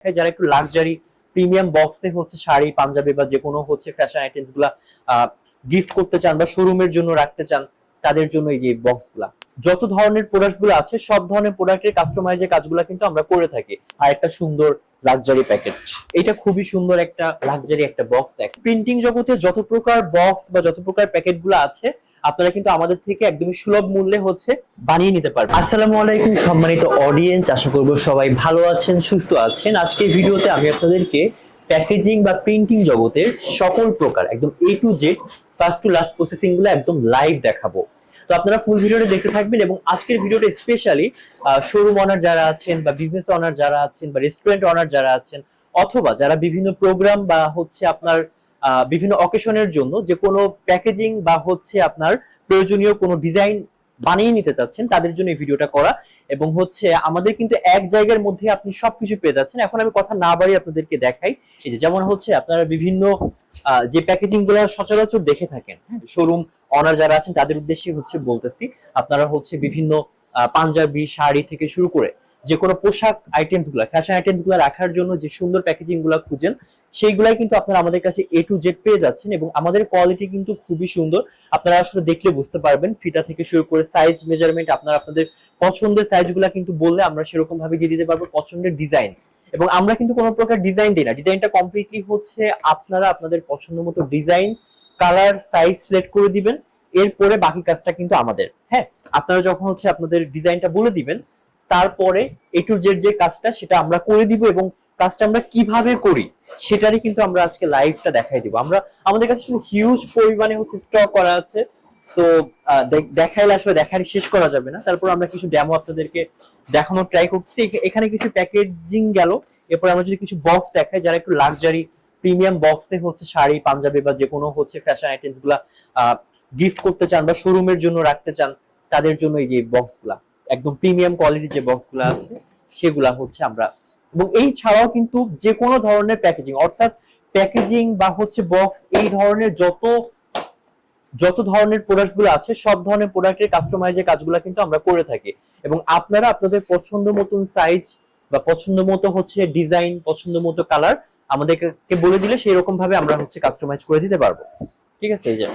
দেখায় যারা একটু লাক্সারি প্রিমিয়াম বক্সে হচ্ছে শাড়ি, পাঞ্জাবি বা যে কোনো হচ্ছে ফ্যাশন আইটেমসগুলা গিফট করতে চান বা শোরুমের জন্য রাখতে চান, তাদের জন্য এই যে বক্সগুলা। যত ধরনের প্রোডাক্টসগুলো আছে, সব ধরনের প্রোডাক্টের কাস্টমাইজের কাজগুলো কিন্তু আমরা করে থাকি। আর একটা সুন্দর লাক্সারি প্যাকেট এটা খুবই সুন্দর একটা লাক্সারি একটা বক্স দেখ। প্রিন্টিং জগতে যত প্রকার বক্স বা যত প্রকার প্যাকেটগুলো আছে আপনারা কিন্তু আমাদের থেকে একদমই সুলভ মূল্যে হচ্ছে বানিয়ে নিতে পারবেন। আসসালামু আলাইকুম সম্মানিত অডিয়েন্স আশা করব সবাই ভালো আছেন, সুস্থ আছেন। আজকের ভিডিওতে আমি আপনাদেরকে প্যাকেজিং বা প্রিন্টিং জগতের সকল প্রকার, একদম A to Z first to last প্রসেসিংগুলো একদম লাইভ দেখাবো। তো আপনারা ফুল ভিডিওটা দেখতে থাকবেন এবং আজকের ভিডিওটা স্পেশালি শোরুম অনার যারা আছেন বা বিজনেস অনার যারা আছেন বা রেস্টুরেন্ট অনার যারা আছেন, অথবা যারা বিভিন্ন প্রোগ্রাম বা হচ্ছে আপনার বিভিন্ন অকেশনের জন্য যে কোনো প্যাকেজিং বা হচ্ছে আপনার প্রয়োজনীয় কোনো ডিজাইন বানিয়ে নিতে চাচ্ছেন, তাদের জন্য এই ভিডিওটা করা এবং হচ্ছে আমাদের কিন্তু এক জায়গার মধ্যে আপনি সবকিছু পেয়ে যাচ্ছেন। এখন আমি কথা না বাড়িয়ে আপনাদেরকে দেখাই। যেমন হচ্ছে আপনারা বিভিন্ন যে প্যাকেজিংগুলো সচরাচর দেখে থাকেন শোরুম অনার যারা আছেন, তাদের উদ্দেশ্যে হচ্ছে বলতেছি, আপনারা হচ্ছে বিভিন্ন পাঞ্জাবি, শাড়ি থেকে শুরু করে যে কোনো পোশাক আইটেমসগুলা ফ্যাশন আইটেমসগুলা রাখার জন্য যে সুন্দর প্যাকেজিংগুলা খুঁজেন সেইগুলাই কিন্তু আপনারা আমাদের কাছে এ টু জেড পেয়ে যাচ্ছেন এবং আমাদের কোয়ালিটি কিন্তু খুবই সুন্দর। আপনারা আসলে দেখলে বুঝতে পারবেন ফিটা থেকে শুরু করে সাইজ মেজারমেন্ট আপনারা আপনাদের পছন্দের সাইজগুলা কিন্তু বললে আমরা সেরকম ভাবে দিয়ে দিতে পারব পছন্দের ডিজাইন এবং আমরা কিন্তু কোনো প্রকার ডিজাইন দিই না। ডিজাইনটা কমপ্লিটলি হচ্ছে আপনারা আপনাদের পছন্দ মতো ডিজাইন কালার সাইজ সিলেক্ট করে দিবেন। এরপরে বাকি কাজটা কিন্তু আমাদের। হ্যাঁ আপনারা যখন হচ্ছে আপনাদের ডিজাইনটা বলে দিবেন, তারপরে এ টু জেড যে কাজটা সেটা আমরা করে দিব এবং কাজটা আমরা কীভাবে করি, সেটারই কিন্তু আমরা আজকে লাইভটা দেখাই দিব। আমরা, আমাদের কাছে শুধু হিউজ পরিমাণে হচ্ছে স্টক করা আছে। তো দেখাইলে আসলে দেখারই শেষ করা যাবে না। তারপর আমরা কিছু ডেমো আপনাদেরকে দেখানোর ট্রাই করছি। এখানে কিছু প্যাকেজিং গেল। এরপর আমরা যদি কিছু বক্স দেখাই, যারা একটু লাক্সারি প্রিমিয়াম বক্সে হচ্ছে শাড়ি, পাঞ্জাবি বা যে কোনো হচ্ছে ফ্যাশন আইটেমসগুলা গিফট করতে চান বা শোরুমের জন্য রাখতে চান, তাদের জন্য এই যে বক্সগুলা, একদম প্রিমিয়াম কোয়ালিটির যে বক্সগুলা আছে, সেগুলা হচ্ছে আমরা এবং এই ছাড়াও কিন্তু যে কোনো ধরনের প্যাকেজিং অর্থাৎ প্যাকেজিং বা হচ্ছে বক্স এই ধরনের যত যত ধরনের প্রোডাক্টসগুলো আছে, সব ধরনের প্রোডাক্টের কাস্টমাইজের কাজগুলো কিন্তু আমরা করে থাকি। এবং আপনারা আপনাদের পছন্দ মতন সাইজ বা পছন্দ মতো হচ্ছে ডিজাইন পছন্দ মতো কালার আমাদেরকে বলে দিলে সেই রকম ভাবে আমরা হচ্ছে কাস্টমাইজ করে দিতে পারব। ঠিক আছে, এই যে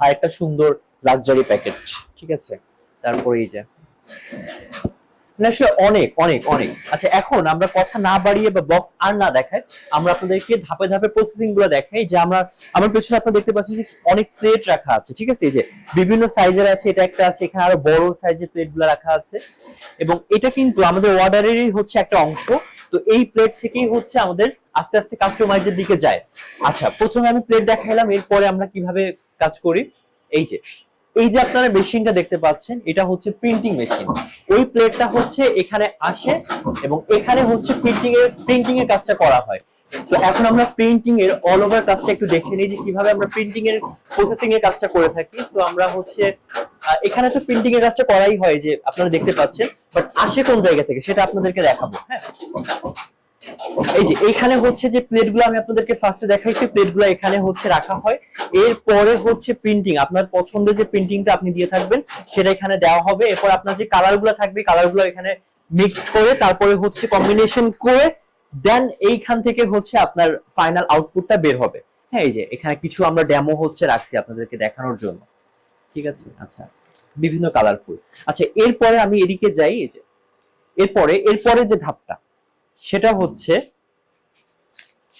আর একটা সুন্দর লাক্সারি প্যাকেজ ঠিক আছে? তারপরে এই যে না আসলে অনেক অনেক অনেক। আচ্ছা এখন আমরা কথা না বাড়িয়ে বা বক্স আর না দেখায় আমরা আপনাদেরকে ধাপে ধাপে প্রসেসিংগুলো দেখাই, যে আমরা, আমার পেছনে আপনারা দেখতে পাচ্ছেন যে অনেক প্লেট রাখা আছে, ঠিক আছে? এই যে বিভিন্ন সাইজের আছে, এটা একটা আছে, এখানে আরও বড় সাইজের প্লেটগুলো রাখা আছে। এবং এটা কিন্তু আমাদের অর্ডারেরই হচ্ছে একটা অংশ, তো এই প্লেট থেকেই হচ্ছে আমাদের আস্তে আস্তে কাস্টমাইজের দিকে যায়। আচ্ছা প্রথমে আমি প্লেট দেখাইলাম, এরপরে আমরা কীভাবে কাজ করি? এই যে এই যে আপনারা মেশিনটা দেখতে পাচ্ছেন, এটা হচ্ছে প্রিন্টিং মেশিন ওই প্লেটটা হচ্ছে এখানে আসে এবং এখানে হচ্ছে প্রিন্টিং এর প্রিন্টিং এর কাজটা করা হয়। তো এখন আমরা প্রিন্টিং এর অল ওভার কাজটা একটু দেখে নিই যে কীভাবে আমরা প্রিন্টিং এর প্রসেসিং এর কাজটা করে থাকি। তো আমরা হচ্ছে এখানে তো প্রিন্টিং এর কাজটা করাই হয় যে আপনারা দেখতে পাচ্ছেন বাট আসে কোন জায়গা থেকে সেটা আপনাদেরকে দেখাবো হ্যাঁ? এই যে এখানে হচ্ছে যে প্লেটগুলো আমি আপনাদেরকে ফার্স্টে দেখাইছি প্লেটগুলো এখানে হচ্ছে রাখা হয়। এরপরে হচ্ছে প্রিন্টিং আপনার পছন্দের যে প্রিন্টিংটা আপনি দিয়ে থাকবেন, সেটা এখানে দেওয়া হবে। এরপর আপনার যে কালারগুলো থাকবে কালারগুলো এখানে মিক্সড করে, তারপরে হচ্ছে কম্বিনেশন করে দেন এইখান থেকে হচ্ছে আপনার ফাইনাল আউটপুটটা বের হবে। হ্যাঁ এই যে এখানে কিছু আমরা ডেমো হচ্ছে রাখছি আপনাদেরকে দেখানোর জন্য। ঠিক আছে? আচ্ছা বিভিন্ন কালারফুল আচ্ছা এরপরে আমি এদিকে যাই, এই যে। এরপরে এরপরে যে ধাপটা সেটা হচ্ছে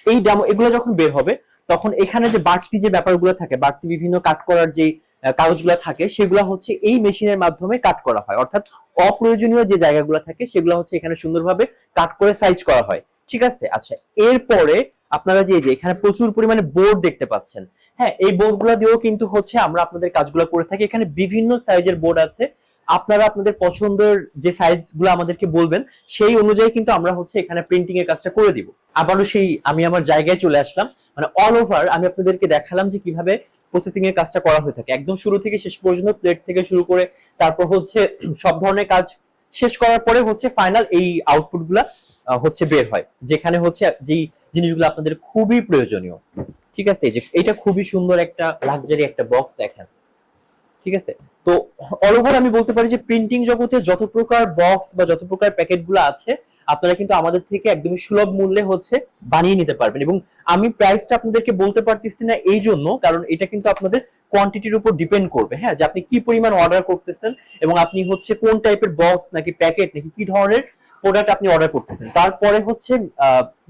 এই ডেমো এগুলো যখন বের হবে, তখন এখানে যে বাড়তি যে ব্যাপারগুলো থাকে, বাড়তি বিভিন্ন কাট করার যে কাগজগুলো থাকে, সেগুলো হচ্ছে এই মেশিনের মাধ্যমে কাট করা হয়। অর্থাৎ অপ্রয়োজনীয় যে জায়গাগুলো থাকে, সেগুলো হচ্ছে এখানে সুন্দরভাবে কাট করে সাইজ করা হয়। ঠিক আছে? আচ্ছা এরপরে আপনারা যে এখানে প্রচুর পরিমাণে বোর্ড দেখতে পাচ্ছেন। হ্যাঁ এই বোর্ডগুলো দিয়েও কিন্তু হচ্ছে আমরা আপনাদের কাজগুলো করে থাকি। এখানে বিভিন্ন সাইজের বোর্ড আছে। আপনারা আপনাদের পছন্দের যে সাইজগুলো আমাদেরকে বলবেন সেই অনুযায়ী কিন্তু আমরা হচ্ছে এখানে প্রিন্টিং এর কাজটা করে দিব। আবারও সেই আমি আমার জায়গায় চলে আসলাম। মানে অল ওভার আমি আপনাদেরকে দেখালাম যে কীভাবে প্রসেসিং এর কাজটা করা হয়ে থাকে। একদম শুরু থেকে শেষ পর্যন্ত প্লেট থেকে শুরু করে তারপর হচ্ছে সব ধরনের কাজ শেষ করার পরে হচ্ছে ফাইনাল এই আউটপুটগুলা আহ, হচ্ছে বের হয়। যেখানে হচ্ছে যেই জিনিসগুলো আপনাদের খুবই প্রয়োজনীয়। ঠিক আছে? এই যে এটা খুবই সুন্দর একটা লাক্সারি একটা বক্স দেখেন। ঠিক আছে? তো অল ওভার আমি বলতে পারি যে প্রিন্টিং জগতে যত প্রকার বক্স বা যত প্রকার প্যাকেটগুলো আছে, আপনারা কিন্তু আমাদের থেকে একদমই সুলভ মূল্যে হচ্ছে বানিয়ে নিতে পারবেন। এবং আমি প্রাইসটা আপনাদেরকে বলতে পারতেছি না এই জন্য, কারণ এটা কিন্তু আপনাদের কোয়ান্টিটির উপর ডিপেন্ড করবে। হ্যাঁ যে আপনি কি পরিমাণ অর্ডার করতেছেন এবং আপনি হচ্ছে কোন টাইপের বক্স নাকি প্যাকেট নাকি কি ধরনের প্রোডাক্ট আপনি অর্ডার করতেছেন। তারপরে হচ্ছে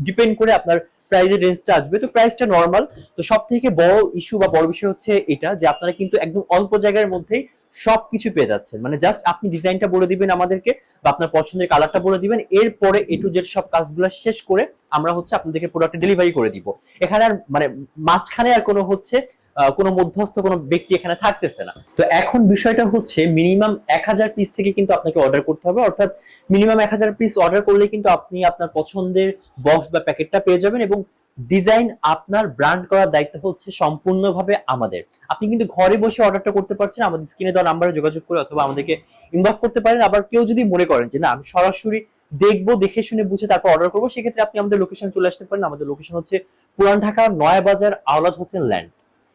ডিপেন্ড করে আপনার প্রাইজের রেঞ্জটা আসবে। তো প্রাইসটা নর্মাল তো সব থেকে বড় ইস্যু বা বড় বিষয় হচ্ছে এটা যে আপনারা কিন্তু একদম অল্প জায়গার মধ্যেই সবকিছু পেয়ে যাচ্ছেন। মানে জাস্ট আপনি ডিজাইনটা বলে দিবেন আমাদেরকে বা আপনার পছন্দের কালারটা বলে দিবেন। এরপরে এ টু জেড সব কাজগুলো শেষ করে আমরা হচ্ছে আপনাদেরকে প্রোডাক্ট ডেলিভারি করে দিব। এখানে আর মানে মাঝখানে আর কোনো হচ্ছে কোনো মধ্যস্থ কোনো ব্যক্তি এখানে থাকতেছে না। তো এখন বিষয়টা হচ্ছে মিনিমাম এক হাজার পিস থেকে কিন্তু আপনাকে অর্ডার করতে হবে। অর্থাৎ মিনিমাম এক হাজার পিস অর্ডার করলে কিন্তু আপনি আপনার পছন্দের বক্স বা প্যাকেটটা পেয়ে যাবেন এবং ডিজাইন আপনার ব্র্যান্ড করার দায়িত্ব হচ্ছে সম্পূর্ণভাবে আমাদের। আপনি কিন্তু ঘরে বসে অর্ডারটা করতে পারছেন, আমাদের স্ক্রিনে দেওয়া নাম্বারে যোগাযোগ করে অথবা আমাদেরকে ইনবক্স করতে পারেন। আবার কেউ যদি মনে করেন যে, না, আমি সরাসরি দেখব, দেখে শুনে বুঝে তারপর অর্ডার করব, সেক্ষেত্রে আপনি আমাদের লোকেশন চলে আসতে পারেন। আমাদের লোকেশন হচ্ছে পুরান ঢাকা নয়াবাজার আওলাদ হোসেন ল্যান্ড।